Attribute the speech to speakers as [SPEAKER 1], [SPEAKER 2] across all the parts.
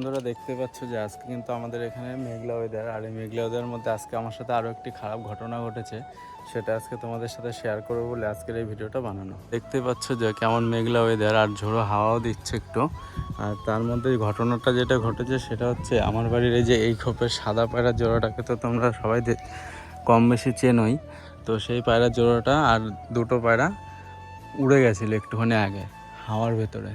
[SPEAKER 1] বন্ধুরা দেখতে পাচ্ছ যে আজকে কিন্তু আমাদের এখানে মেঘলা ওয়েদার আর এই মেঘলা ওয়েদারের মধ্যে আজকে আমার সাথে আরও একটি খারাপ ঘটনা ঘটেছে। সেটা আজকে তোমাদের সাথে শেয়ার করব বলে আজকের এই ভিডিওটা বানানো। দেখতে পাচ্ছ যে কেমন মেঘলা ওয়েদার আর ঝোড়ো হাওয়াও দিচ্ছে একটু। আর তার মধ্যে ঘটনাটা যেটা ঘটেছে সেটা হচ্ছে আমার বাড়ির এই যে এই খোপের সাদা পায়রা জোড়াটাকে তো তোমরা সবাই কম বেশি চেনোই। তো সেই পায়রা জোড়াটা আর দুটো পায়রা উড়ে গেছিল একটুখানি আগে, হাওয়ার ভেতরে।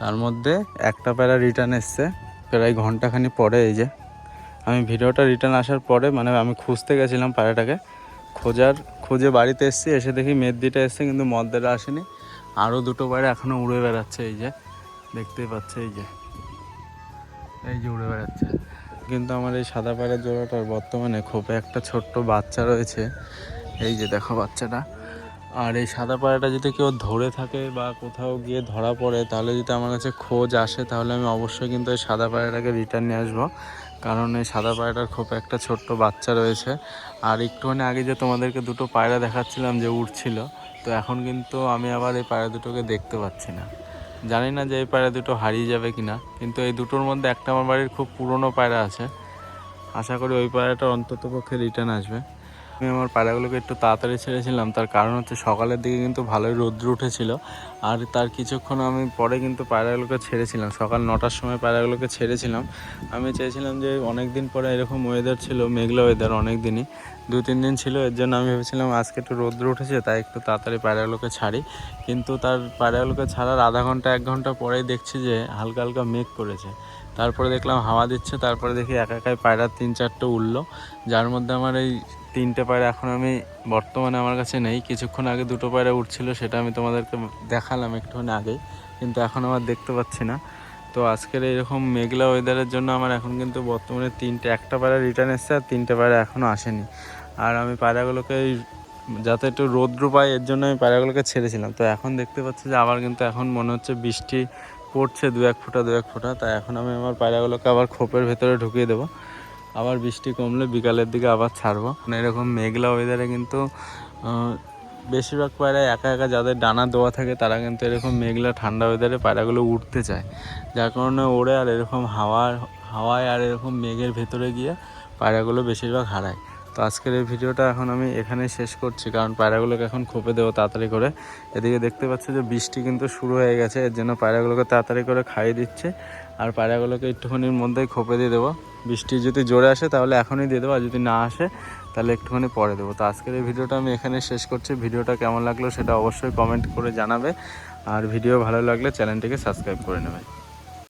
[SPEAKER 1] তার মধ্যে একটা পায়রা রিটার্ন এসছে। প্রায় ঘন্টাখানি পরে এই যে, আমি ভিডিওটা রিটার্ন আসার পরে মানে আমি খুঁজতে গেছিলাম পায়রাটাকে খোঁজার, খুঁজে বাড়িতে এসেছি, এসে দেখি মেদিটা এসছে, কিন্তু মদ্দাটা আসেনি। আরও দুটো পায়রা এখনও উড়ে বেড়াচ্ছে এই যে, দেখতেই পাচ্ছে এই যে। এই যে উড়ে বেড়াচ্ছে। কিন্তু আমার এই সাদা পায়রার জোড়াটার বর্তমানে খুব একটা ছোট্ট বাচ্চা রয়েছে। এই যে দেখো বাচ্চাটা। আর এই সাদা পায়রাটা যদি কেউ ধরে থাকে বা কোথাও গিয়ে ধরা পড়ে, তাহলে যদি আমার কাছে খোঁজ আসে, তাহলে আমি অবশ্যই কিন্তু এই সাদা পায়রাটাকে রিটার্ন নিয়ে আসব। কারণ এই সাদা পায়রাটার খুব একটা ছোট্ট বাচ্চা রয়েছে। আর একটুখানি আগে যে তোমাদেরকে দুটো পায়রা দেখাচ্ছিলাম যে উঠছিল তো এখন কিন্তু আমি আবার এই পায়রা দুটোকে দেখতে পাচ্ছি না। জানি না যে এই পায়রা দুটো হারিয়ে যাবে কিনা, কিন্তু এই দুটোর মধ্যে একটা আমার বাড়ির খুব পুরনো পায়রা আছে। আশা করি ওই পায়রাটা অন্তত পক্ষে রিটার্ন আসবে। আমি আমার পায়রাগুলোকে একটু তাড়াতাড়ি ছেড়েছিলাম। তার কারণ হচ্ছে সকালের দিকে কিন্তু ভালোই রৌদ্র উঠেছিল। আর তার কিছুক্ষণ আমি পরে কিন্তু পায়রাগুলোকে ছেড়েছিলাম। সকাল নটার সময় পায়রাগুলোকে ছেড়েছিলাম। আমি চেয়েছিলাম যে অনেক দিন পরে এরকম ওয়েদার ছিল, মেঘলা ওয়েদার অনেক দিনই দু, তিন দিন ছিল, এর জন্য আমি ভেবেছিলাম আজকে একটু রৌদ্র উঠেছে, তাই একটু তাড়াতাড়ি পায়রাগুলোকে ছাড়ি। কিন্তু তার পায়রাগুলোকে ছাড়ার আধা ঘণ্টা, এক ঘণ্টা পরেই দেখছি যে হালকা হালকা মেঘ করেছে। তারপরে দেখলাম হাওয়া দিচ্ছে, তারপরে দেখি একা, একাই পায়রা তিন, চারটে উঠল যার মধ্যে আমার এই তিনটে পায়রা এখন আমি বর্তমানে আমার কাছে নেই। কিছুক্ষণ আগে দুটো পায়রা উঠছিল, সেটা আমি তোমাদেরকে দেখালাম একটুখানি আগে, কিন্তু এখন আমার দেখতে পাচ্ছি না। তো আজকের এরকম মেঘলা ওয়েদারের জন্য আমার এখন কিন্তু বর্তমানে তিনটে, একটা পায়রা রিটার্ন এসছে আর তিনটে পায়রা এখনও আসেনি। আর আমি পায়রাগুলোকে যাতে একটু রৌদ্র পাই এর জন্য আমি পায়রাগুলোকে ছেড়েছিলাম। তো এখন দেখতে পাচ্ছি যে আবার কিন্তু এখন মনে হচ্ছে বৃষ্টি পড়ছে দু এক ফোঁটা, দু এক ফোঁটা। তাই এখন আমি আমার পায়রাগুলোকে আবার খোপের ভেতরে ঢুকিয়ে দেবো। আবার বৃষ্টি কমলে বিকালের দিকে আবার ছাড়বো। মানে এরকম মেঘলা ওয়েদারে কিন্তু বেশিরভাগ পায়রা একা একা যাদের ডানা দেওয়া থাকে, তারা কিন্তু এরকম মেঘলা ঠান্ডা ওয়েদারে পায়রাগুলো উঠতে চায়। যার কারণে ওড়ে আর এরকম হাওয়ার, হাওয়ায় আর এরকম মেঘের ভেতরে গিয়ে পায়রাগুলো বেশিরভাগ হারায়। তো আজকের এই ভিডিওটা এখন আমি এখানে শেষ করছি, কারণ পায়রাগুলোকে এখন খোপে দেবো তাড়াতাড়ি করে। এদিকে দেখতে পাচ্ছি যে বৃষ্টি কিন্তু শুরু হয়ে গেছে, এর জন্য পায়রাগুলোকে তাড়াতাড়ি করে খাইয়ে দিচ্ছে, আর পায়রাগুলোকে একটুখানির মধ্যেই খোপে দিয়ে দেবো। বৃষ্টি যদি জোরে আসে তাহলে এখনই দিয়ে দেবো, আর যদি না আসে তাহলে একটুখানি পরে দেবো। তো আজকের এই ভিডিওটা আমি এখানে শেষ করছি, ভিডিওটা কেমন লাগল সেটা অবশ্যই কমেন্ট করে জানাবে, আর ভিডিও ভালো লাগলে চ্যানেলটিকে সাবস্ক্রাইব করে নেবে।